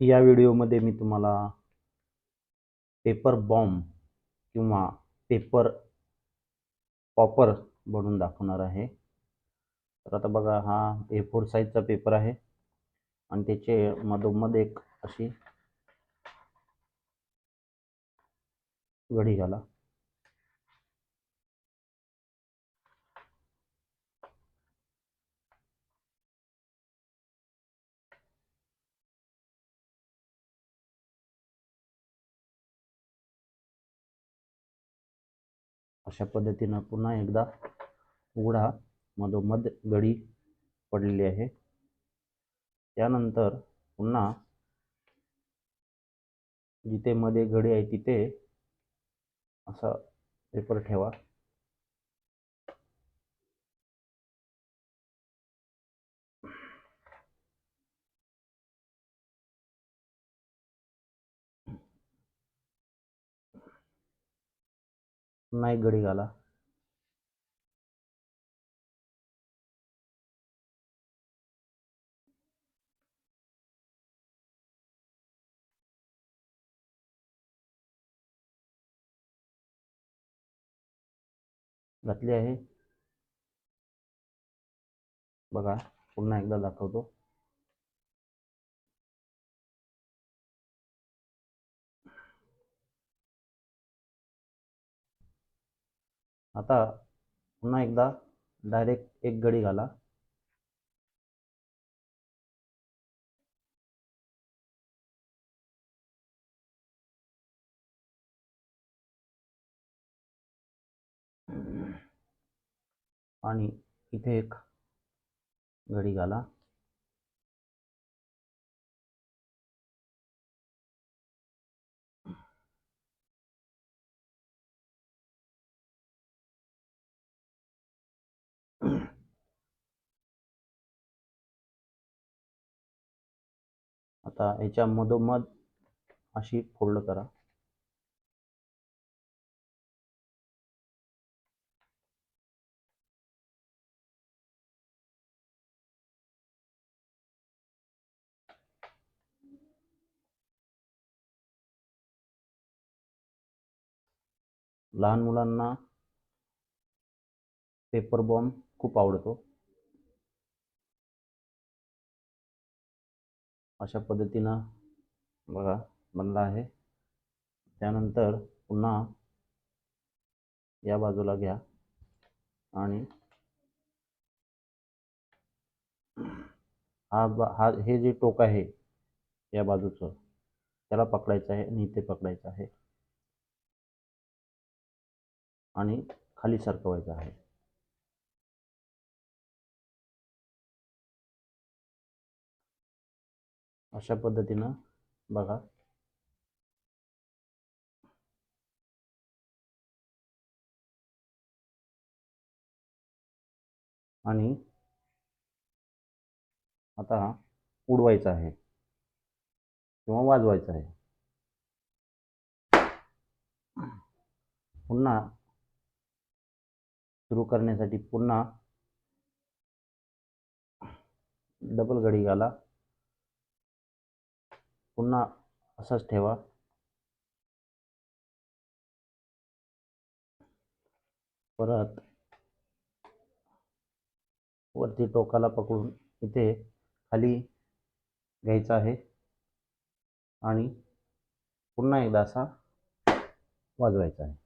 या व्हिडिओमध्ये मी तुम्हाला पेपर बॉम्ब किंवा पेपर पॉपर बनवून दाखवणार आहे. तर आता बघा हा ए फोर साईजचा पेपर आहे आणि त्याचे मधोमध एक अशी घडी घाला. अशा पद्धतीनं पुन्हा एकदा उघडा. मधोमध गडी पडलेली आहे. त्यानंतर पुन्हा जिथे मध्ये गडी आहे तिथे असा पेपर ठेवा. पुन्हा एक गडी घाला. घातली आहे. बघा पुन्हा एकदा दाखवतो. आता पुन्हा एकदा डायरेक्ट एक गडी घाला. आणि इथे एक घडी घाला. आता याच्या मधोमध अशी फोल्ड करा. लहान मुलांना पेपर बॉम्ब खूप आवडतो. अशा पद्धतीनं बघा बनला आहे. त्यानंतर पुन्हा या बाजूला घ्या आणि हा बा हा हे जे टोक आहे या बाजूचं त्याला पकडायचं आहे आणि इथे पकडायचं आहे. आणि खाली सरकवायचं आहे. अशा पद्धतीनं बघा. आणि आता उडवायचं आहे किंवा वाजवायचं आहे. पुन्हा सुरू करण्यासाठी पुन्हा डबल घडी घाला. पुन्हा असंच ठेवा. परत वरती टोकाला पकडून इथे खाली घ्यायचं आहे. आणि पुन्हा एकदा असा वाजवायचा आहे.